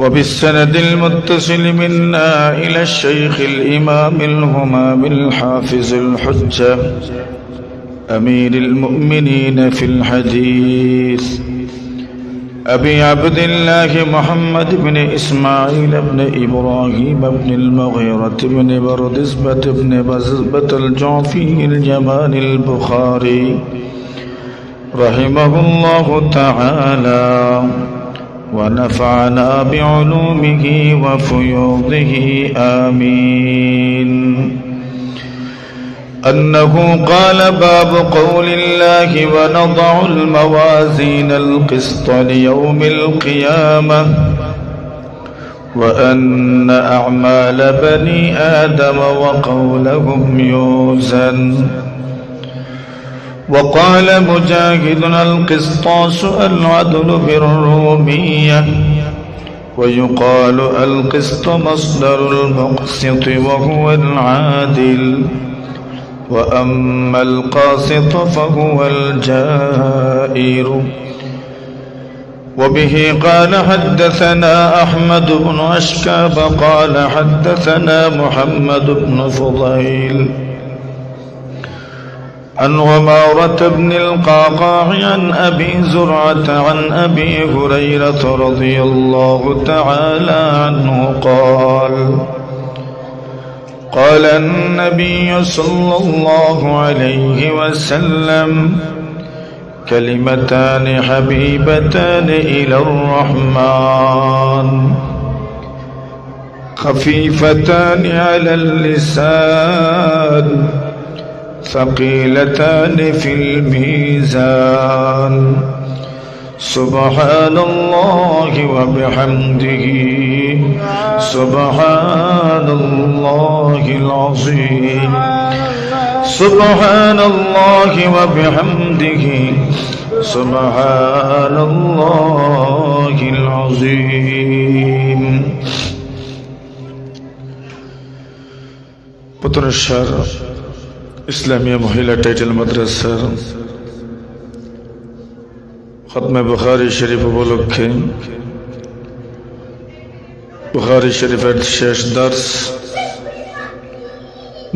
وبالسند المتصل منا إلى الشيخ الإمام الهمام الحافظ الحجة أمير المؤمنين في الحديث. أبي عبد الله محمد بن إسماعيل بن إبراهيم بن المغيرة بن بردزبة بن بزبة الجعفي الجمال البخاري رحمه الله تعالى. ونفعنا بعلومه وفيوضه آمين. أنه قال باب قول الله ونضع الموازين القسط ليوم القيامة وأن أعمال بني آدم وقولهم يوزن. وقال مجاهد القسطاس العدل بالرومية. ويقال القسط مصدر المقسط وهو العادل. وأما القاسط فهو الجائر. وبه قال حدثنا أحمد بن أشكاب قال حدثنا محمد بن فضيل. عن غمارة بن القعقاع عن أبي زرعة عن أبي هريرة رضي الله تعالى عنه قال قال النبي صلى الله عليه وسلم كلمتان حبيبتان إلى الرحمن خفيفتان على اللسان ثقيلتان في الميزان. سبحان الله وبحمده. سبحان الله العظيم. سبحان الله وبحمده. سبحان الله العظيم. بطر الشر ইসলামিয়া মহিলা টাইটেল মাদ্রাসার খতমে বুখারি শরীফ উপলক্ষে বুখারি শরীফের শেষ দার্স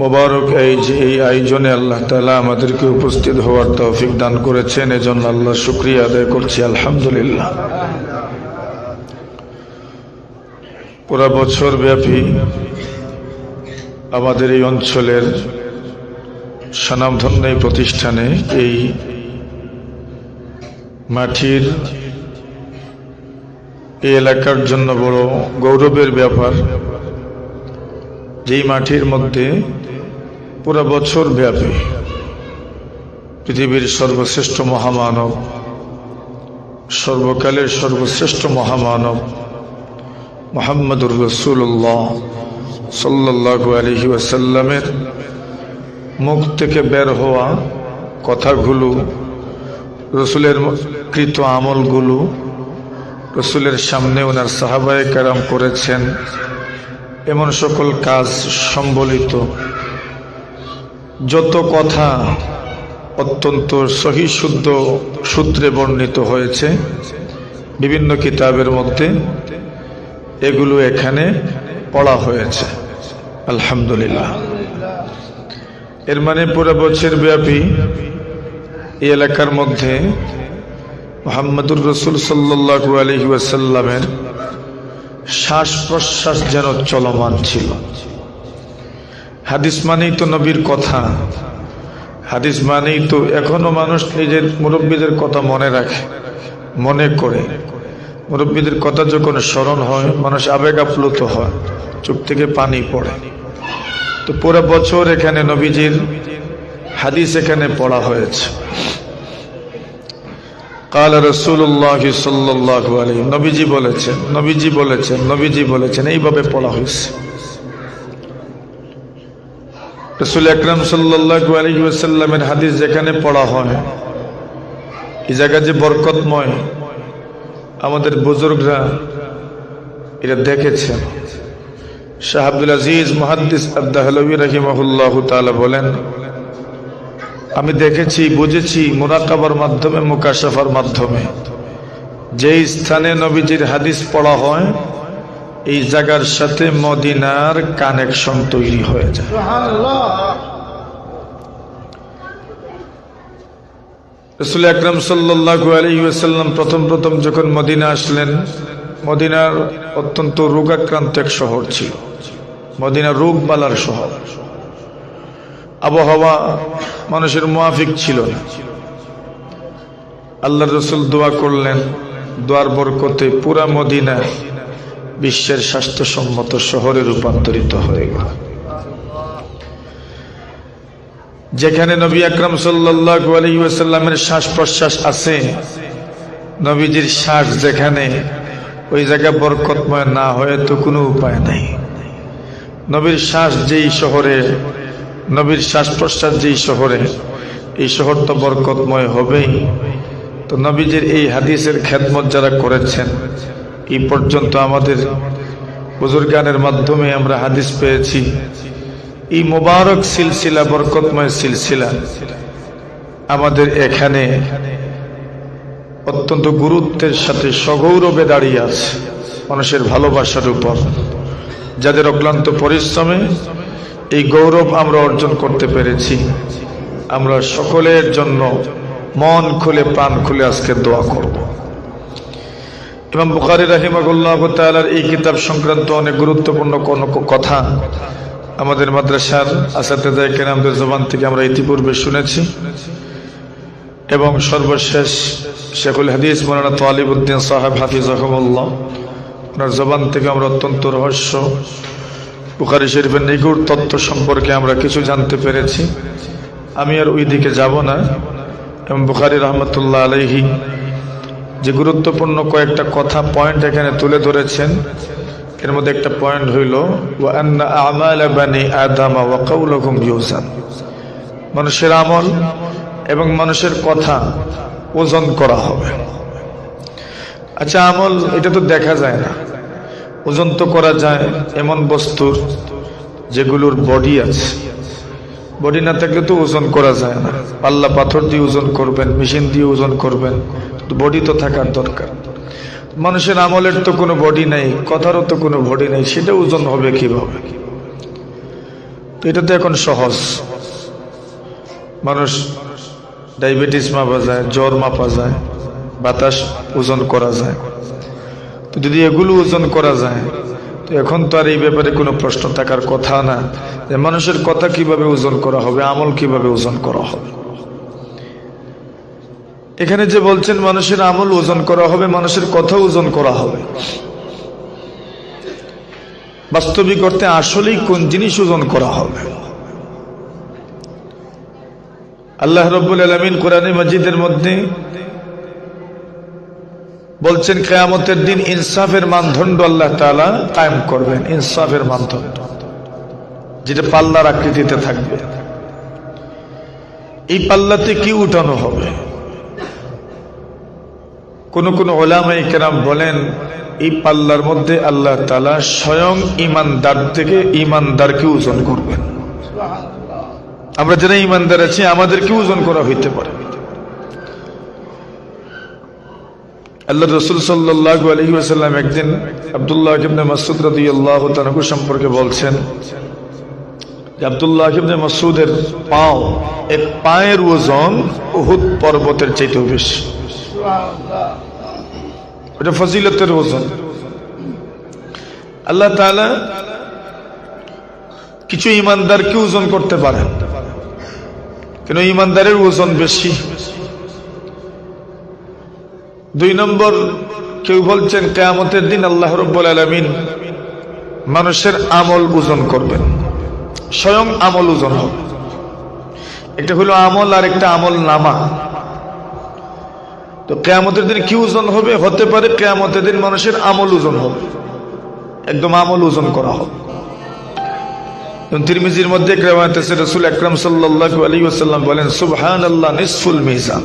মোবারক এই যে এই আয়োজনে আল্লাহ তালা আমাদেরকে উপস্থিত হওয়ার তৌফিক দান করেছেন, এজন্য আল্লাহ শুক্রিয়া আদায় করছি, আলহামদুলিল্লাহ। পুরা বছর ব্যাপী আমাদের এই অঞ্চলের স্বনামধন্য এই প্রতিষ্ঠানে এই মাটির এই এলাকার জন্য বড় গৌরবের ব্যাপার, যেই মাটির মধ্যে পুরো বছর ব্যাপী পৃথিবীর সর্বশ্রেষ্ঠ মহামানব, সর্বকালের সর্বশ্রেষ্ঠ মহামানব মোহাম্মদুর রসুল্লাহ সাল্লাহু আলহি ওয়াসাল্লামের মুখ থেকে বের হওয়া কথাগুলো, রসুলের কৃত আমলগুলো, রসুলের সামনে ওনার সাহাবায় কারাম করেছেন, এমন সকল কাজ সম্বলিত। যত কথা অত্যন্ত সহি শুদ্ধ সূত্রে বর্ণিত হয়েছে, বিভিন্ন কিতাবের মধ্যে এগুলো এখানে পড়া হয়েছে। আলহামদুলিল্লাহ। এর মানে পুরো বছর ব্যাপী এই এলাকার মধ্যে মোহাম্মদুর রসুল সাল্লু আলহি ওয়াসাল্লামের শ্বাস প্রশ্বাস যেন চলমান ছিল। হাদিস মানেই তো নবীর কথা। হাদিস মানেই তো এখনও মানুষ নিজের মুরব্বীদের কথা মনে রাখে, মনে করে। মুরব্বীদের কথা যখন স্মরণ হয়, মানুষ আবেগ আপ্লুত হয় চোখ থেকে পানি পড়ে। তো পুরো বছর এখানে নবীজির হাদিস এখানে পড়া হয়েছে। কাল রসুল্লাহ সাল্লাহ আলী নবীজি বলেছেন নবীজি বলেছেন নবীজি বলেছেন, এইভাবে পড়া হয়েছে। রসুল আকরাম সাল্লাহ আলী সাল্লামের হাদিস যেখানে পড়া হয় এই জায়গা যে বরকতময়, আমাদের বুজুর্গরা এটা দেখেছেন। শাহ আব্দুল আজিজ মহাদ্দিস আব্দাহলবী রহিমাহুল্লাহ তালা বলেন, আমি দেখেছি, বুঝেছি মোরাকাবার মাধ্যমে, মুকাশাফার মাধ্যমে। যেই স্থানে নবীজির হাদিস পড়া হয়, এই জায়গার সাথে মদিনার কানেকশন তৈরি হয়ে যায়। রসুল আকরম সাল্লাহু আলহিউসাল্লাম প্রথম প্রথম যখন মদিনা আসলেন, মদিনার অত্যন্ত রোগাক্রান্ত এক শহর ছিল। মদিনা রোগবালার শহর। আবহাওয়া মানুষের মুআফিক ছিল না। আল্লাহ রসুল দোয়া করলেন, দোয়ার বরকতে পুরা মদিনা বিশ্বের স্বাস্থ্যসম্মত শহরে রূপান্তরিত হয়ে গেল। যেখানে নবী আকরম সাল্লাহু শ্বাস প্রশ্বাস আছে, নবীজির শ্বাস যেখানে ওই জায়গা বরকতময় না হয়ে তো কোনো উপায় নাই। নবীর শ্বাস যেই শহরে, নবীর শ্বাস প্রশ্বাস যেই শহরে, এই শহর তো বরকতময় হবেই। তো নবীজির এই হাদিসের খেদমত যারা করেছেন, এই পর্যন্ত আমাদের বুজুর্গানের মাধ্যমে আমরা হাদিস পেয়েছি। এই মোবারক সিলসিলা, বরকতময় সিলসিলা আমাদের এখানে অত্যন্ত গুরুত্বের সাথে সগৌরবে দাঁড়িয়ে আছে, মানুষের ভালোবাসার উপর। যাদের অক্লান্ত পরিশ্রমে এই গৌরব আমরা অর্জন করতে পেরেছি। আমরা সকলের জন্য মন খুলে, প্রাণ খুলে আজকে দোয়া করব। এবং বুখারি রাহিমাগুল্লাহ তালার এই কিতাব সংক্রান্ত অনেক গুরুত্বপূর্ণ কোনো কথা আমাদের মাদ্রাসার আসাতেদায় কেরামদের জবান থেকে আমরা ইতিপূর্বে শুনেছি। এবং সর্বশেষ শেখুল হাদিস মৌলানা তালিবুদ্দিন সাহেব হাফিজ রহমুল্লাহ ওনার জবান থেকে আমরা অত্যন্ত রহস্য। বুখারি শরীফের নিগুড় তত্ত্ব সম্পর্কে আমরা কিছু জানতে পেরেছি। আমি আর ওই দিকে যাব না। এবং বুখারি রহমতুল্লাহ আলহি যে গুরুত্বপূর্ণ কয়েকটা কথা পয়েন্ট এখানে তুলে ধরেছেন। এর মধ্যে একটা পয়েন্ট হইল মানুষের আমল এবং মানুষের কথা ওজন করা হবে। আচ্ছা আমল, এটা তো দেখা যায় না। ওজন তো করা যায় এমন বস্তুর যেগুলোর বডি আছে। বডি না থাকলে তো ওজন করা যায় না। পাল্লা পাথর দিয়ে ওজন করবেন মেশিন দিয়ে ওজন করবেন বডি তো থাকার দরকার। মানুষের আমলের তো কোনো বডি নেই, কথারও তো কোনো বডি নেই, সেটা ওজন হবে কীভাবে? এটা তো এখন সহজ। মানুষ ডায়াবেটিস মাপা যায়, জ্বর মাপা যায়, বাতাস ওজন করা যায়। তো যদি এগুলো ওজন করা যায়, তো এখন তো আর এই ব্যাপারে কোনো প্রশ্ন থাকার কথা না। যে মানুষের কথা কীভাবে ওজন করা হবে, আমল কীভাবে ওজন করা হবে? এখানে যে বলছেন, মানুষের আমল ওজন করা হবে, মানুষের কথা ওজন করা হবে। বাস্তবিক অর্থে আসলেই কোন জিনিস ওজন করা হবে? আল্লাহ রব্বুল আলমিন কোরআন মসজিদের মধ্যে বলছেন, কেয়ামতের দিন ইনসাফের মানদণ্ড আল্লাহ তালা কায়েম করবেন। ইনসাফের মানদণ্ড, যেটা পাল্লার আকৃতিতে থাকবে। এই পাল্লাতে কি উঠানো হবে? কোন কোন ওলামাই কেরাম বলেন, এই পাল্লার মধ্যে আল্লাহ তালা স্বয়ং ইমানদার থেকে ইমানদারকে ওজন করবেন। আমরা যারা ইমানদার আছি, আমাদেরকে ওজন করা হইতে পারে। আল্লাহ রসুল সাল্লাহু আলহি একদিন আবদুল্লাহ ইবনে মাসুদ রাদি আল্লাহ তানকু সম্পর্কে বলছেন আবদুল্লাহ ইবনে মাসুদের পাও এক পায়ের ওজন উহুদ পর্বতের চাইতেও বেশি। ওটা ফজিলতের ওজন। আল্লাহ তাআলা কিছু ইমানদারকে ওজন করতে পারেন। কেন? ইমানদারের ওজন বেশি। দুই নম্বর, কেউ বলছেন কেয়ামতের দিন আল্লাহ রব্বুল আলমিন মানুষের আমল ওজন করবেন। স্বয়ং আমল ওজন হবে। একটা হলো আমল আর একটা আমল নামা। তো কেয়ামতের দিন কি ওজন হবে? হতে পারে কেয়ামতের দিন মানুষের আমল ওজন হবে। একদম আমল ওজন করা হবে। তিরমিজির মধ্যে রসুল আকরম সাল্লাহ আলী ওসাল্লাম বলেন সুবহান আল্লাহ নিসফুল মিজান।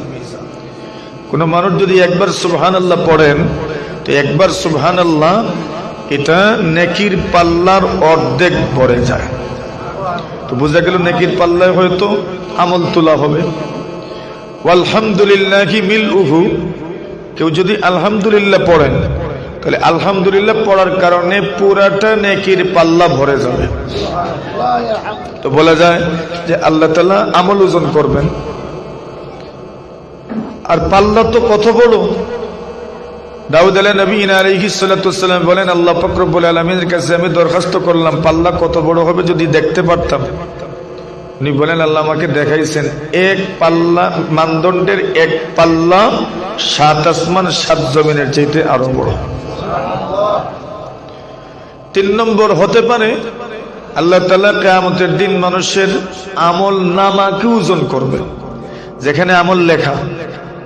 কোন মানুষ যদি একবার সুবহান আল্লাহ পড়েন, তো একবার সুবহান আল্লাহ এটা নেকির পাল্লার অর্ধেক পড়ে যায়। তো বোঝা গেল নেকির পাল্লায় হয়তো আমল তোলা হবে। আলহামদুলিল্লাহ মিল উহু কেউ যদি আলহামদুলিল্লাহ পড়েন, তাহলে আলহামদুলিল্লাহ পড়ার কারণে পুরাটা নেকির পাল্লা ভরে যাবে। তো বলা যায় যে আল্লাহ তালা আমল ওজন করবেন। আর পাল্লা তো কত বড় দাউদ আলাহ নবীন আলহিসাল্লাম বলেন, আল্লাহ ফকরবুল আলমীর কাছে আমি দরখাস্ত করলাম, পাল্লা কত বড় হবে যদি দেখতে পারতাম। উনি বলেন, আল্লাহ আমাকে দেখাইছেন, এক পাল্লা, মানদণ্ডের এক পাল্লা, সাত আসমান, সাত জমিনের চাইতে আরও বড়। তিন নম্বর হতে পারে, আল্লাহ তালা কেয়ামতের দিন মানুষের আমল নামাকে ওজন করবে। যেখানে আমল লেখা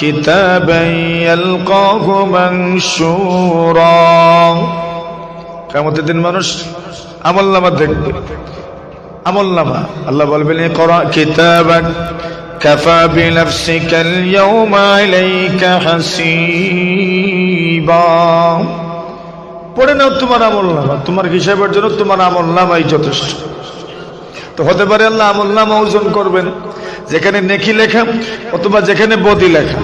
كتابا يلقاه منشورا কেমতের দিন মানুষ আমল নামা দেখবে আমল নামা আল্লাহ বলবেন করা কিতাবাক কাফা বিনাফসিকা আল-ইয়াওমা আলাইকা হাসিবা পড়ে নাও তোমার আমল নামা তোমার হিসাবের জন্য তোমার আমল নামাই যথেষ্ট তো হতে পারে আল্লাহ আমল নামা ওজন করবেন যেখানে নেকি লেখা, অথবা যেখানে বদি লেখা।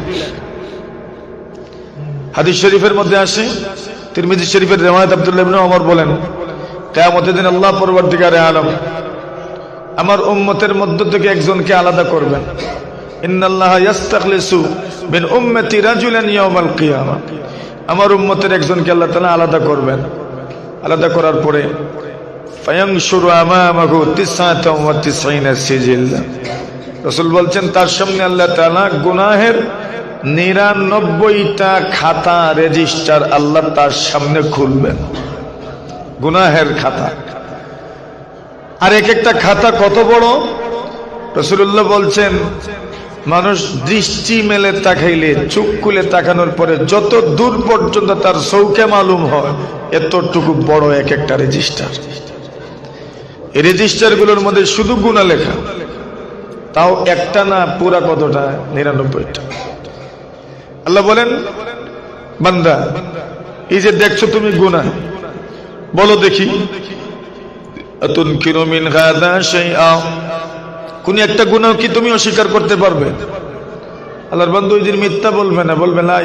হাদিস শরীফের মধ্যে আসে, তিরমিজি শরীফের রেমায়ত আব্দুল্লাহ ওমর বলেন, কিয়ামতের দিন আল্লাহ পরবর্তীকারে আলম, আমার উম্মতের মধ্য থেকে একজনকে আলাদা করবেন। আমার উম্মতের একজনকে আল্লাহ তাআলা আলাদা করবেন। আলাদা করার পরে ফায়ানশুরু আমামাহু তিসআতাম ওয়া তিসঈনা সিজিল্লা রাসূল বলছেন, তার সামনে আল্লাহ তাআলা গুনাহের নিরানব্বইটা খাতা রেজিস্টার আল্লাহ তার সামনে খুলবেন। গুনাহের খাতা। আর এক একটা খাতা কত বড়? রসুল্লাহ বলছেন, মানুষ দৃষ্টি মেলে তাকাইলে চুপ খুলে তাকানোর পরে যত দূর পর্যন্ত তার চৌকে মালুম হয়, এতটুকু বড় এক একটা রেজিস্টার এই রেজিস্টারগুলোর মধ্যে শুধু গুণা লেখা। তাও একটা না পুরা কতটা? নিরানব্বইটা। আল্লাহ বলেন, বান্দা, এই যে দেখছ তুমি গুণা বলো দেখি। কোন একটা গুনাহ কি তুমি অস্বীকার করতে পারবে? আল্লাহর বন্ধু ওই দিন মিথ্যা বলবে না বলবে না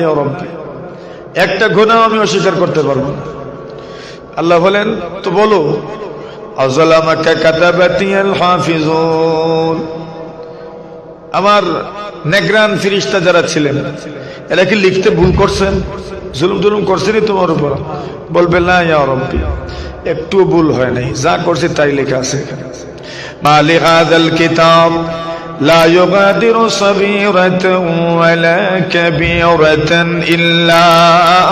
একটা গুনাহ আমি অস্বীকার করতে পারব না। আল্লাহ বলেন, তো বলো, আযলামাকা কাতাবাতিয়াল হাফিজুন? আমার নেগ্রান ফিরিস্তা যারা ছিলেন এরা কি লিখতে ভুল করছেন জুলুম জুলুম করছেনই তোমার উপর বলবে না ইয়া রব্বি একটুও ভুল হয় নাই যা করছে তাই লেখা আছে এখানে মালি হাদাল কিতাব لا يغادر صغيرة ولا كبيرة إلا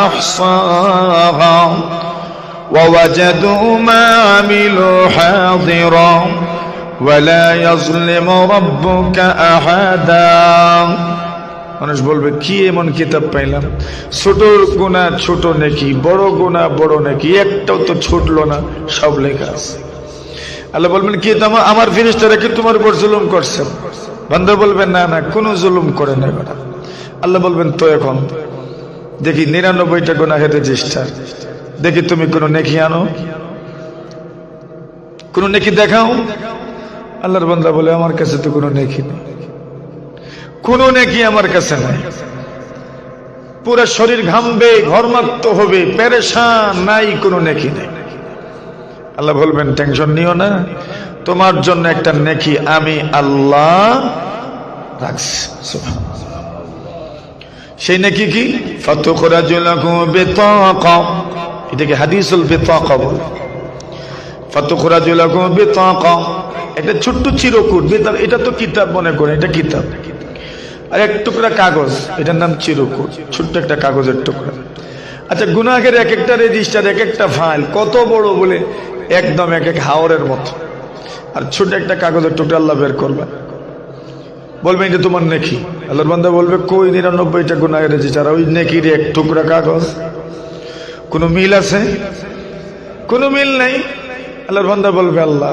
أحصاها ووجدوا ما عملوا حاضرا ولا يظلم ربك أحدا মানুষ বলবে কি এমন কিতাব পাইলাম ছোট গুণা ছোট নাকি বড় গুণা বড় নাকি একটাও তো ছুটলো না সব লেখা আছে আল্লাহ বলবেন কি তোমার আমার ফিরিস্তারা কি তোমার উপর জুলুম করছে বান্দা বলবেন না না কোনো জুলুম করে না বেটা আল্লাহ বলবেন তো এখন দেখি নিরানব্বইটা গুণা হেতে চেষ্টা দেখি তুমি কোনো নেকি আনো কোনো নেকি দেখাও আল্লাহর বান্দা বলে, আমার কাছে তো কোনো নেকি নেই। কোনো নেকি আমার কাছে নাই। পুরো শরীর ঘামবে, ঘরমাক্ত হবে, পেরেশান নাই, কোনো নেকি নেই। আল্লাহ বলবেন, টেনশন নিও না। তোমার জন্য একটা নেকি আমি আল্লাহ রাখছি। সেই নেকি কি? এটাকে হাদিসুল বিতাকা বলে। ফতুখরাজুলাকু বিতাকা। একটা ছোট্ট চিরকুট, বেতার, এটা তো কিতাব মনে করে এটা কিতাব। আর এক টুকরা কাগজ, এটার নাম চিরকুট, ছোট্ট একটা কাগজের টুকরা। আচ্ছা গুনাহের এক একটা রেজিস্টার এক একটা ফাইল কত বড় বলে একদম এক এক হাওরের মতো। আর ছোট একটা কাগজের টুকরা আল্লাহ বের করবে। বলবে এটা তোমার নেকি। আল্লাহর বান্দা বলবে, কই নিরানব্বইটা গুনাহের রেজিস্টার ওই নেকির এক টুকরা কাগজ? কোনো মিল আছে? কোনো মিল নাই? আল্লাহর বান্দা বলবে, আল্লাহ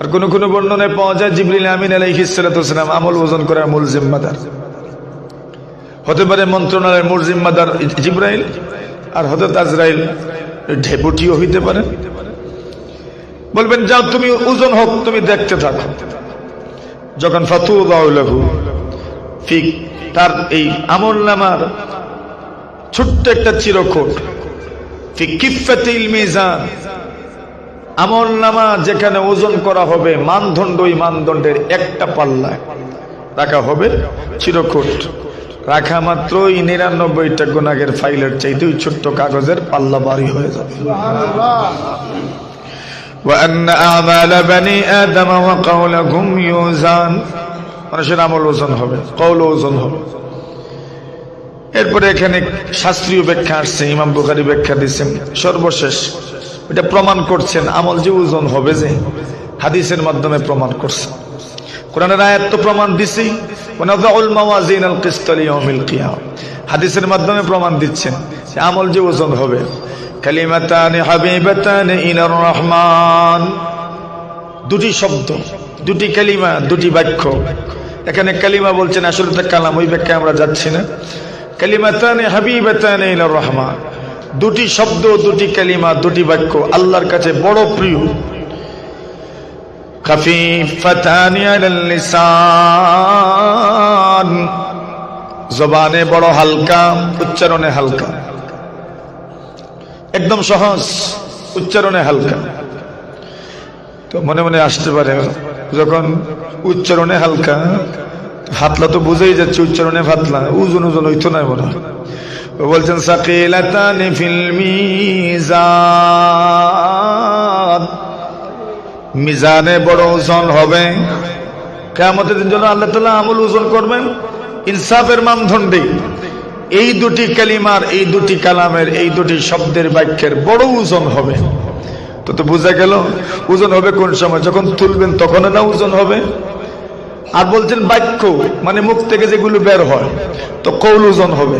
আর কোন কোনো বর্ণনায় পাওয়া যায় জিবরিল আমিন আলাইহিসসালাম আমল ওজন করার মূল জিম্মাদার। হতে পারে মন্ত্রণালয়ের মূল জিম্মাদার জিব্রাইল, আর হতে আজরাইল ঢেপুটিও হইতে পারে। বলবেন, যাও, তুমি ওজন হোক, তুমি দেখতে থাকো। যখন ফাতু বাউলাহু ফিক, তার এই আমল নামার ছোট্ট একটা চিরকোট ফি কিফাতিল মিজান আমল নামা যেখানে ওজন করা হবে মানদণ্ড ওই মানদণ্ডের একটা পাল্লায় রাখা হবে চিরকোট রাখা মাত্রই নিরানব্বইটা গুণাগের ফাইলের চাইতে ওই ছোট্ট কাগজের পাল্লা বাড়ি হয়ে যাবে وأن أعمال بني آدم وقولهم يوزان মানুষের আমল ওজন হবে কৌল ওজন হবে এরপরে এখানে শাস্ত্রীয় ব্যাখ্যা আসছে ইমাম বুখারি ব্যাখ্যা দিচ্ছেন সর্বশেষ এটা প্রমাণ করছেন, আমল যে ওজন হবে যে, হাদিসের মাধ্যমে প্রমাণ করছে কোরআনের আয়াত তো প্রমাণ দিছি হাদিসের মাধ্যমে প্রমাণ দিচ্ছেন আমল যে ওজন হবে। রহমান। দুটি শব্দ, দুটি কালিমা, দুটি বাক্য। এখানে কালিমা বলছেন, আসলে তো কালাম, ওই ব্যাখ্যা আমরা যাচ্ছি না। কালিমাতানে হাবিবাতানে ইনার রহমান। দুটি শব্দ, দুটি কালিমা, দুটি বাক্য আল্লাহর কাছে বড় প্রিয়। জবানে বড় হালকা, উচ্চারণে হালকা। একদম সহজ, উচ্চারণে হালকা। তো মনে মনে আসতে পারে, যখন উচ্চারণে হালকা হাতলা তো বুঝেই যাচ্ছে, উচ্চারণে ফাতলা উজন উজন হইতো না হয় বলছেন, সাকিলাতানি ফিল মিজানে। বড় ওজন হবে। কেমতের দিন জন্য আল্লাহ তালা আমল ওজন করবেন, ইনসাফের মানদণ্ডে। এই দুটি কালিমার, এই দুটি কালামের, এই দুটি শব্দের বাক্যের বড় ওজন হবে। তো তো বোঝা গেল ওজন হবে কোন সময়? যখন তুলবেন তখন না ওজন হবে। আর বলছেন বাক্য মানে মুখ থেকে যেগুলো বের হয় তো কৌল ওজন হবে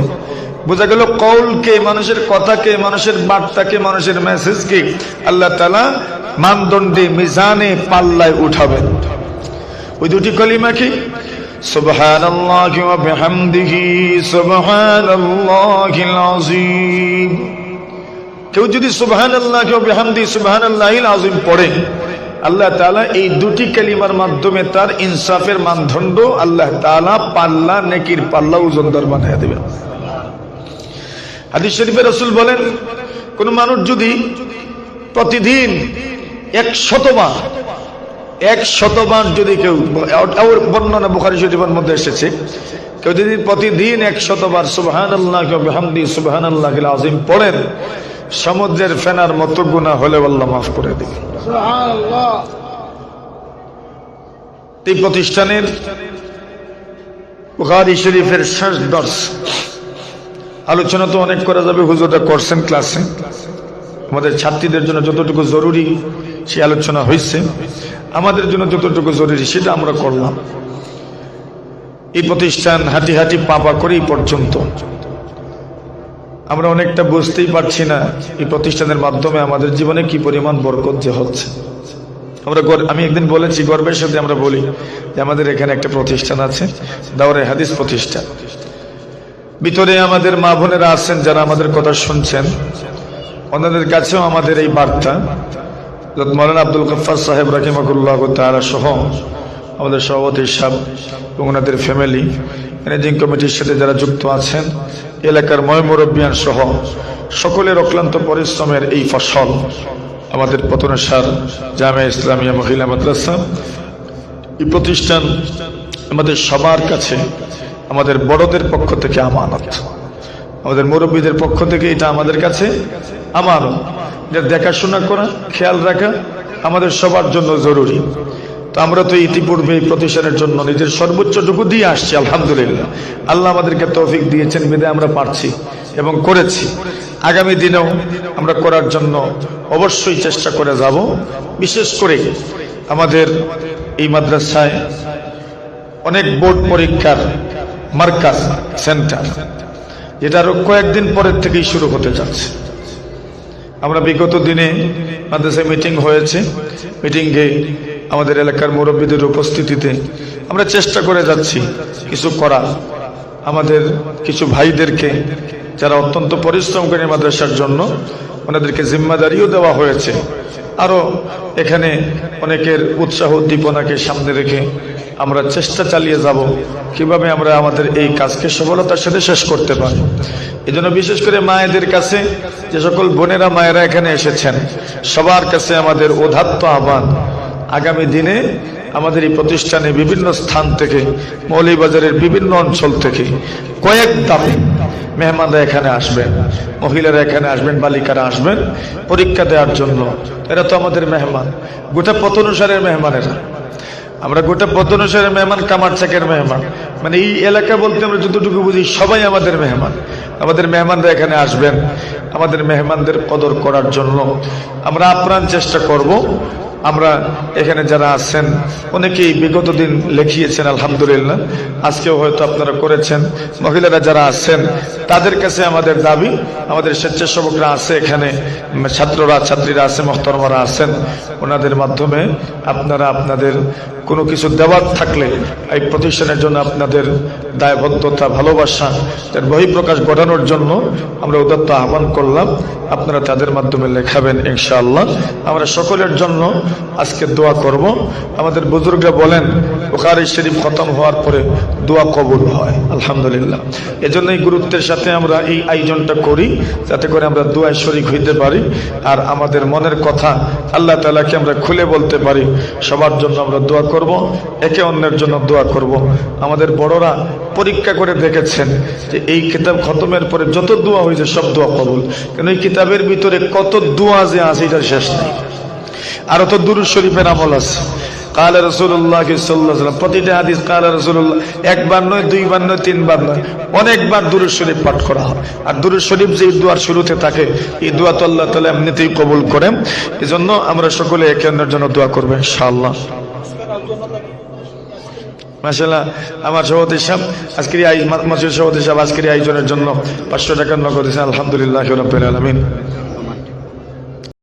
বোঝা গেল কৌলকে মানুষের কথাকে মানুষের বার্তাকে মানুষের মেসেজকে আল্লাহ তালা মানদণ্ডে মিজানে পাল্লায় উঠাবেন ওই দুটি কলিমা কি سبحان الله وبحمده سبحان الله العظيم কেউ যদি সুবহান আল্লাহ কেউ বেহামদি সুবহান আল্লাহ আজিম পড়ে আল্লাহ তালা এই দুটি কালিমার মাধ্যমে তার ইনসাফের মানদণ্ড আল্লাহ তালা পাল্লা, নেকির পাল্লা ওজনদার বানিয়ে দেবেন। হাদিস শরীফে রসুল বলেন, কোন মানুষ যদি প্রতিদিন এক শতবার এক শতবার যদি কেউ, বর্ণনা বুখারি শরীফের মধ্যে এসেছে কেউ যদি প্রতিদিন এক শতবার সুবহান আল্লাহ হামদি সুবহান আল্লাহ আজিম পড়েন সমুদ্রের ফেনার মতো গুণা হলে আল্লাহ মাফ করে দিবে এই প্রতিষ্ঠানের বুখারি শরীফের শেষ দর্শ। আলোচনা তো অনেক করা যাবে হুজুরটা করছেন ক্লাসে। আমাদের ছাত্রীদের জন্য যতটুকু জরুরি সে আলোচনা হয়েছে আমাদের জন্য যতটুকু জরুরি সেটা আমরা করলাম। এই প্রতিষ্ঠান হাঁটি হাঁটি পাপা করে এই পর্যন্ত। আমরা অনেকটা বুঝতেই পারছি না এই প্রতিষ্ঠানের মাধ্যমে আমাদের জীবনে কি পরিমাণ বরকত যে হচ্ছে। আমরা আমি একদিন বলেছি, গর্বের সাথে আমরা বলি যে আমাদের এখানে একটা প্রতিষ্ঠান আছে দাওয়ারে হাদিস প্রতিষ্ঠান। ভিতরে আমাদের মা বোনেরা আছেন, যারা আমাদের কথা শুনছেন। ওনাদের কাছেও আমাদের এই বার্তা। মৌলানা আব্দুল গফার সাহেব রাকিমাকুল্লাহ তারা সহ আমাদের সভাপতি সাহেব এবং ওনাদের ফ্যামিলি ম্যানেজিং কমিটির সাথে যারা যুক্ত আছেন, এলাকার ময়মুরব্বিয়ান সহ সকলের অক্লান্ত পরিশ্রমের এই ফসল আমাদের পতনেশ্বর জামে ইসলামিয়া মহিলা মাদ্রাসা, এই প্রতিষ্ঠান আমাদের সবার কাছে আমাদের বড়দের পক্ষ থেকে আমানত। আমাদের মুরব্বীদের পক্ষ থেকে এটা আমাদের কাছে আমারও যে দেখাশোনা করা, খেয়াল রাখা আমাদের সবার জন্য জরুরি। তো আমরা তো ইতিপূর্বে এই প্রতিষ্ঠানের জন্য নিজের সর্বোচ্চটুকু দিয়ে আসছি, আলহামদুলিল্লাহ। আল্লাহ আমাদেরকে তৌফিক দিয়েছেন বিদে আমরা পারছি এবং করেছি। আগামী দিনেও আমরা করার জন্য অবশ্যই চেষ্টা করে যাব। বিশেষ করে আমাদের এই মাদ্রাসায় অনেক বোর্ড পরীক্ষার মার্কাজ সেন্টার যেটা আরও কয়েকদিন পরের থেকেই শুরু হতে যাচ্ছে। আমরা বিগত দিনে মাদ্রাসায় মিটিং হয়েছে। মিটিংয়ে আমাদের এলাকার মুরব্বীদের উপস্থিতিতে আমরা চেষ্টা করে যাচ্ছি কিছু করা। আমাদের কিছু ভাইদেরকে যারা অত্যন্ত পরিশ্রম করে মাদ্রাসার জন্য ওনাদেরকে জিম্মাদারিও দেওয়া হয়েছে। আরও এখানে অনেকের উৎসাহ উদ্দীপনাকে সামনে রেখে আমরা চেষ্টা চালিয়ে যাব কীভাবে আমরা আমাদের এই কাজকে সফলতার সাথে শেষ করতে পারি। এই জন্য বিশেষ করে মায়েদের কাছে যে সকল বোনেরা, মায়েরা এখানে এসেছেন, সবার কাছে আমাদের ওধাত্ত আহ্বান। আগামী দিনে আমাদের এই প্রতিষ্ঠানে বিভিন্ন স্থান থেকে মৌলিবাজারের বিভিন্ন অঞ্চল থেকে কয়েক দামে মেহমানরা এখানে আসবেন, মহিলারা এখানে আসবেন, বালিকারা আসবেন পরীক্ষা দেওয়ার জন্য। এরা তো আমাদের মেহমান, গোটা পতনুসারের মেহমানেরা। আমরা গোটা পতনুসারের মেহমান, কামার চাকের মেহমান। মানে এই এলাকা বলতে আমরা যতটুকু বুঝি সবাই আমাদের মেহমান। আমাদের মেহমানরা এখানে আসবেন। আমাদের মেহমানদের কদর করার জন্য আমরা আপ্রাণ চেষ্টা করব। আমরা এখানে যারা আছেন, অনেকেই বিগত দিন লিখিয়েছেন, আলহামদুলিল্লাহ। আজকেও হয়তো আপনারা করেছেন। মহিলারা যারা আছেন, তাদের কাছে আমাদের দাবি, আমাদের স্বেচ্ছাসেবকরা আছে এখানে, ছাত্ররা, ছাত্রীরা আছে, মহতরমারা আছেন। ওনাদের মাধ্যমে আপনারা আপনাদের কোনো কিছু দেওয়ার থাকলে, এই প্রতিষ্ঠানের জন্য আপনাদের দায়বদ্ধতা, ভালোবাসা বহিঃপ্রকাশ ঘটানোর জন্য আমরা উদাত্ত আহ্বান করলাম, আপনারা তাদের মাধ্যমে লেখাবেন ইনশাআল্লাহ। আমরা সকলের জন্য আজকে দোয়া করব। আমাদের বুজুর্গরা বলেন বুখারি শরীফ খতম হওয়ার পরে দোয়া কবুল হয়, আলহামদুলিল্লাহ। এজন্য এই গুরুত্বের সাথে আমরা এই আয়োজনটা করি, যাতে করে আমরা দোয়ায় শরিক হইতে পারি, আর আমাদের মনের কথা আল্লাহ তালাকে আমরা খুলে বলতে পারি, সবার জন্য আমরা দোয়া করব, একে অন্যের জন্য দোয়া করব। আমাদের বড়রা পরীক্ষা করে দেখেছেন যে এই কিতাব খতমের পরে যত দোয়া হয়েছে সব দোয়া কবুল কিন্তু এই কিতাবের ভিতরে কত দোয়া যে আছে এটা শেষ নেই। আরও তো দুরুদ শরীফের আমল আছে। কালা রসুল্লাহ সাল্লাম প্রতিটা হাদিস কালা রসুল্লাহ একবার নয়, দুইবার নয়, তিনবার নয়, অনেকবার দুরুদ শরীফ পাঠ করা হয়। আর দুরুদ শরীফ যে দুয়ার শুরুতে থাকে, এই দোয়া তো আল্লাহ তালা এমনিতেই কবুল করেন। এই জন্য আমরা সকলে একে অন্যের জন্য দোয়া করব, ইনশাআল্লাহ। মাসাল্লাহ আমার সভাপতি সাহেব, আজকের এই মাসুদ সভাপতি সাহেব আজকের আয়োজনের জন্য পাঁচশো টাকার নগদ দিয়েছেন। আলহামদুলিল্লাহ রবিল আলমিন।